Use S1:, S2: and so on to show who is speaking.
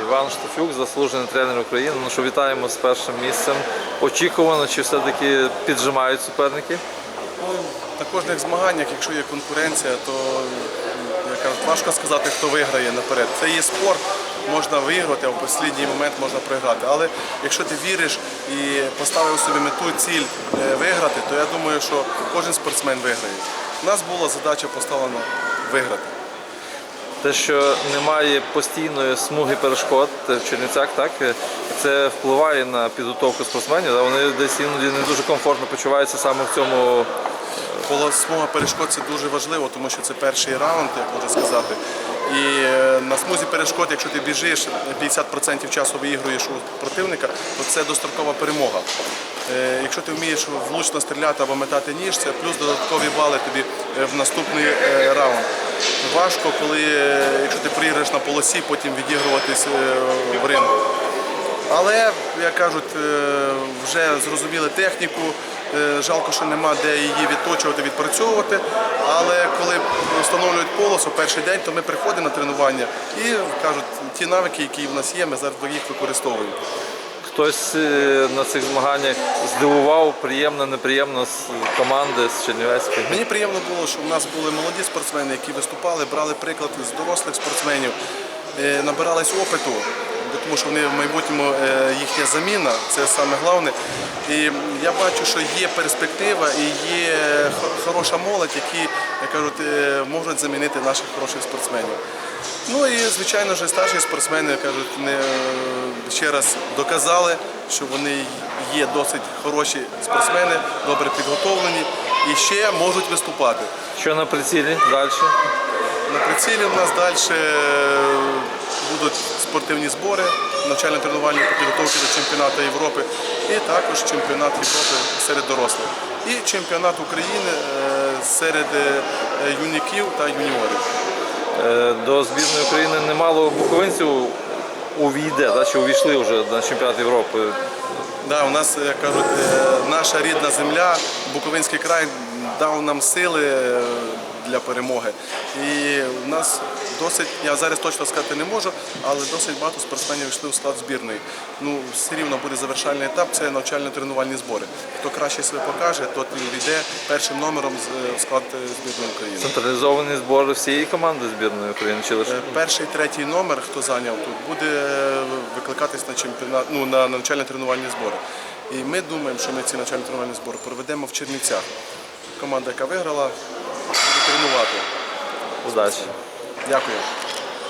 S1: Іван Штафюк, заслужений тренер України. Ну що вітаємо з першим місцем. Очікувано, чи все-таки піджимають суперники?
S2: Ну, на кожних змаганнях, якщо є конкуренція, то я кажу, важко сказати, хто виграє наперед. Це є спорт, можна виграти, а в останній момент можна програти. Але якщо ти віриш і поставив собі мету, ціль е, виграти, то я думаю, що кожен спортсмен виграє. У нас була задача поставлена виграти.
S1: Те, що немає постійної смуги перешкод в Чернівцях, так це впливає на підготовку спортсменів. да, Вони десь іноді не дуже комфортно почуваються саме в цьому.
S2: Коло смуга перешкод це дуже важливо, тому що це перший раунд, як можна сказати. І е, на смузі перешкод, якщо ти біжиш 50% часу виігруєш у противника, то це дострокова перемога. Е, Якщо ти вмієш влучно стріляти або метати ніж, це плюс додаткові бали тобі е, в наступний е, раунд. Важко, коли е, якщо ти приїдеш на полосі, потім відігруватись е, в рингу. Але, як кажуть, е, вже зрозуміли техніку. Жалко, що нема де її відточувати, відпрацьовувати. Але коли встановлюють полосу перший день, то ми приходимо на тренування і кажуть, ті навики, які в нас є, ми зараз їх використовуємо.
S1: Хтось е, на цих змаганнях здивував приємно, неприємно з команди з Чернівецької.
S2: Мені приємно було, що в нас були молоді спортсмени, які виступали, брали приклад з дорослих спортсменів, е, набирались опиту, тому що вони в майбутньому е, їхня заміна, це саме головне. І я бачу, що є перспектива і є хороша молодь, які, як кажуть, можуть замінити наших хороших спортсменів. Ну і звичайно ж старші спортсмени кажуть, не, ще раз доказали, що вони є досить хороші спортсмени, добре підготовлені і ще можуть виступати.
S1: Що на прицілі далі?
S2: На прицілі у нас далі будуть спортивні збори, навчально-тренувальні підготовки до чемпіонату Європи і також чемпіонат Європи серед дорослих. І чемпіонат України е, серед е, юнаків та юніорів.
S1: Е, До збірної України немало буковинців увійде, да, чи увійшли вже на чемпіонат Європи.
S2: Да, у нас, як кажуть, е, наша рідна земля, Буковинський край дав нам сили для перемоги. І у нас досить, я зараз точно сказати не можу, але досить багато спортсменів йшли у склад збірної. Ну, все рівно буде завершальний етап, це навчально-тренувальні збори. Хто краще себе покаже, тот і йде першим номером е, в склад е, збірної України.
S1: Централізовані збори всієї команди збірної України чи лише
S2: Е, Перший, третій номер, хто зайняв тут, буде викликатись на чемпіонат, ну, на навчально-тренувальні збори. І ми думаємо, що ми ці навчально-тренувальні збори проведемо в Чернівцях. Команда, яка виграла, тренувати.
S1: Удачі.
S2: Дякую.